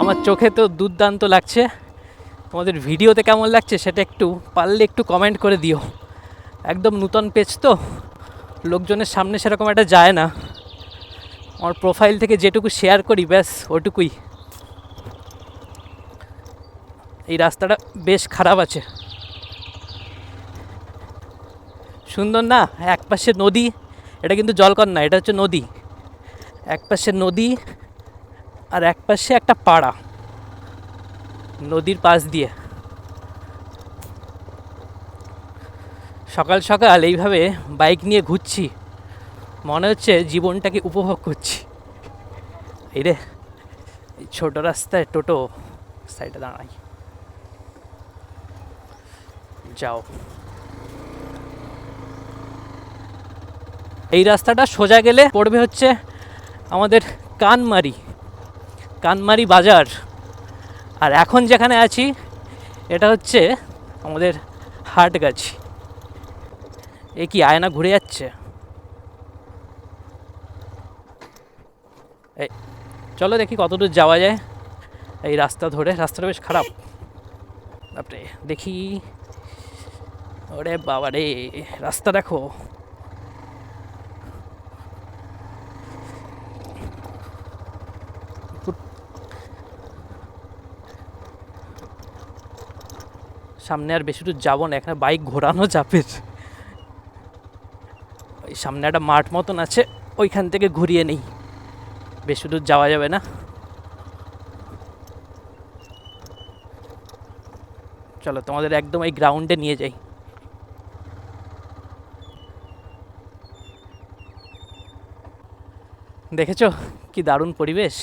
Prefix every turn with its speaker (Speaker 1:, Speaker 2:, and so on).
Speaker 1: আমার চোখে তো দুর্দান্ত লাগছে। তোমাদের ভিডিওতে কেমন লাগছে সেটা একটু পারলে একটু কমেন্ট করে দিও। একদম নূতন পেজ তো, লোকজনের সামনে সেরকম একটা যায় না। আমার প্রোফাইল থেকে যেটুকু শেয়ার করি, ব্যাস, ওটুকুই। এই রাস্তাটা বেশ খারাপ আছে। সুন্দর না? এক পাশে নদী, এটা কিন্তু জলকর না, এটা হচ্ছে নদী। এক পাশে নদী আর এক পাশে একটা পাড়া, নদীর পাশ দিয়ে। সকাল সকাল এইভাবে বাইক নিয়ে ঘুরছি, মনে হচ্ছে জীবনটাকে উপভোগ করছি। এই রে ছোটো রাস্তায় টোটো সাইডে দাঁড়াই। যাও। এই রাস্তাটা সোজা গেলে পড়বে হচ্ছে আমাদের কানমারি। কানমারি বাজার। আর এখন যেখানে আছি, এটা হচ্ছে আমাদের হাটগাছি এ কি আয়না ঘুরে যাচ্ছে? এই, চলো দেখি কতদূর যাওয়া যায়। এই রাস্তা ধরে, রাস্তাটা বেশ খারাপ। বাপরে, দেখি। ওরে বাবা রে রাস্তা দেখো। সামনে আর বেশি দূর যাব না, এখানে বাইক ঘোরানো যাবে। ওই সামনে একটা মাঠ মতন আছে, ওইখান থেকে ঘুরিয়ে নেই। বেশি দূর যাওয়া যাবে না। চলো তোমাদের একদম এই গ্রাউন্ডে নিয়ে যাই। দেখেছ কি দারুণ পরিবেশ?